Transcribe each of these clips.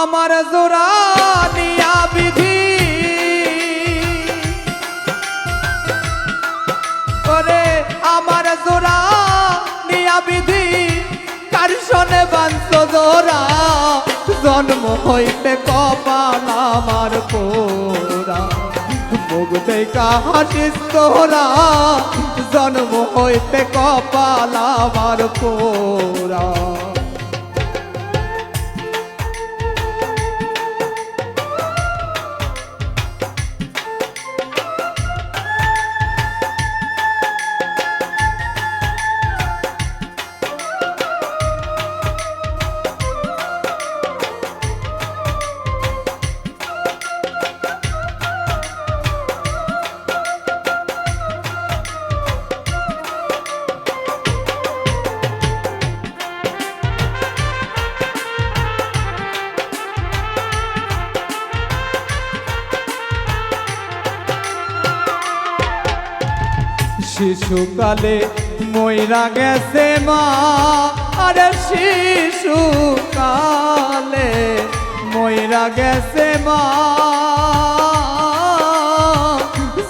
আমার জোড়া বিধি। করে আমার জোড়া নিয়া বিধি, কার শোনে বাঞ্চ জোড়া? জন্ম হইতে কপাল আমার পোড়া। মুখ দেখা হাসিস তোরা, জন্ম হইতে কপাল আমার পোড়া। শিশুকালে ময়রা গেছে মা। আরে শিশুকালে ময়রা গেছে মা।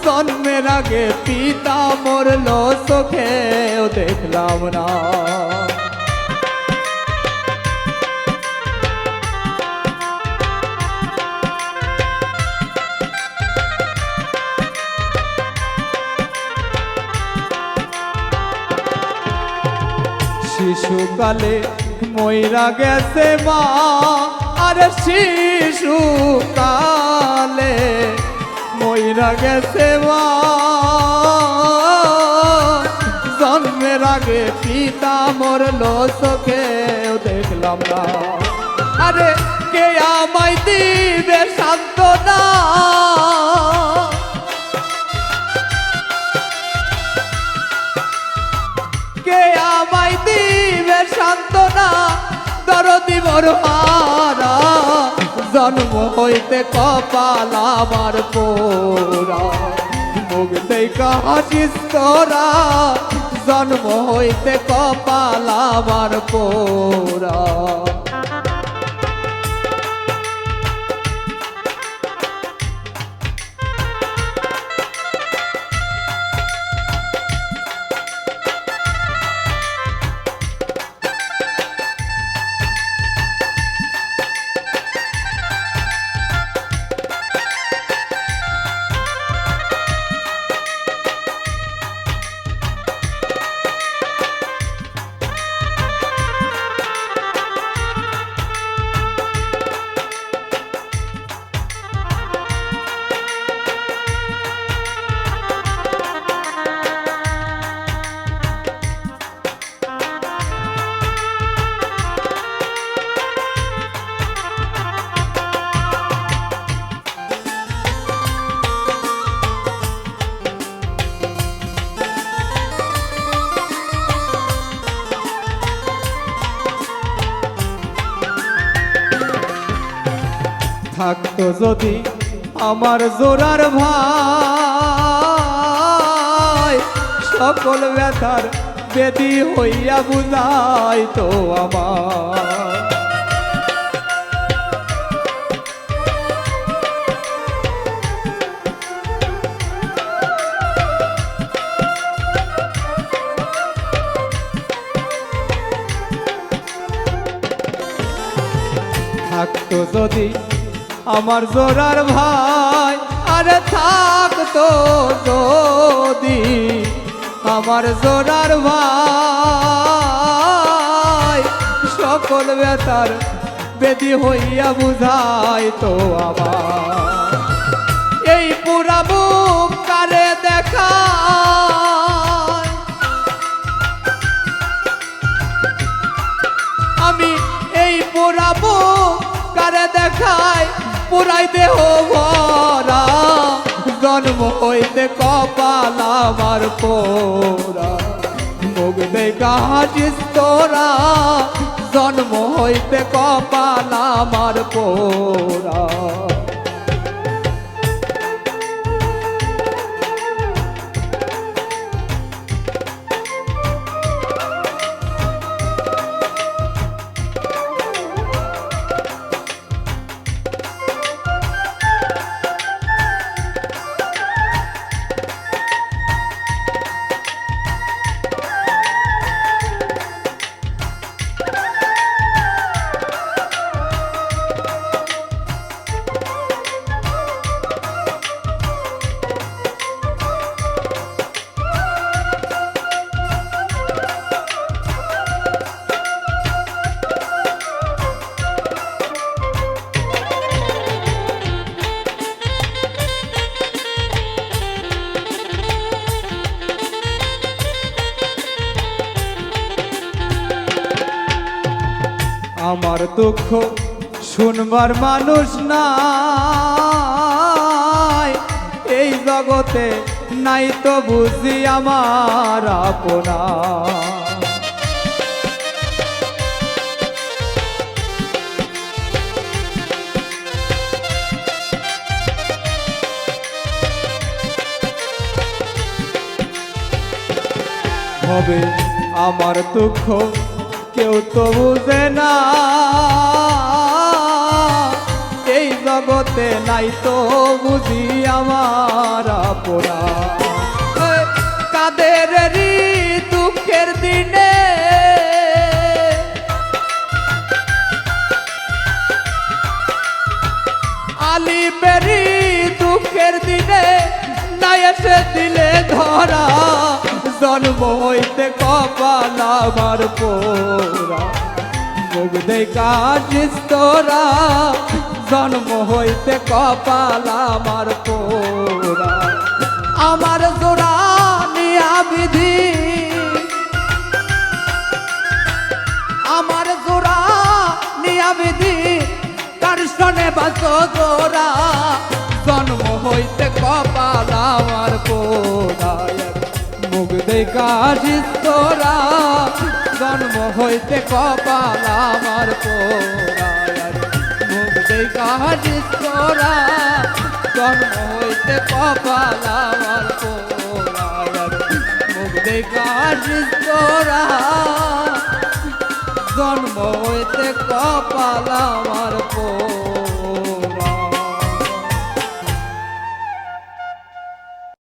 জন্মের আগে পিতা মরল, চোখেও দেখলাম না। শিশুকালে ময়রা গেছে মা, আর শিশুকালে ময়রা গেছে মা। জন্মের আগে পিতা মরল চোখেও দেখলাম না। আরে কে আমায় দিবে সান্ত্বনা? সান্ত্বনা দরদি বড়হারা জন্ম হইতে কপাল আমার পোড়া। মুখ দেখা হাসিস তোরা, জন্ম হইতে কপাল আমার পোড়া। থাকতো যদি আমার জোরার ভাই সকল ব্যথার বেদি হইয়া বুঝাই তো আমার। যদি আমার জোরার ভাই, আরে থাকতো যদি। আমার জোরার ভাই, সকল বেতার বেদি হইয়া বুঝাই তো আমার। এই পুরা বুক কারে দেখা আমি এই পোড়াবো কারে দেখাই পুরাই দেহ ভরা, জন্ম হইতে কপাল আমার পোরা মুখ দেখা তোরা, জন্ম হইতে কপাল আমার পোড়া। আমার দুঃখ শুনবার মানুষ নাই। এই জগতে নাই তো বুঝি আমার আপনা হবে আমার দুঃখ কেউ তো বুঝে না। এই জগতে নাই তো বুঝি আমার এই কাদের দুঃখের দিনে? আলি বেরি দুঃখের দিনে না এসে দিলে ধরা। জন্ম হইতে কপাল আমার পোরা মুখ দেখাছিস তোরা জন্ম হইতে কপাল আমার পোরা মুখ দেখাছিস তোরা, জন্ম হইতে কপাল আমার পোড়ায় মুখ দেখাছিস তোরা, জন্ম হইতে কপাল আমার পোড়ায় মুখ দেখাছিস তোরা, জন্ম হইতে কপাল আমার পো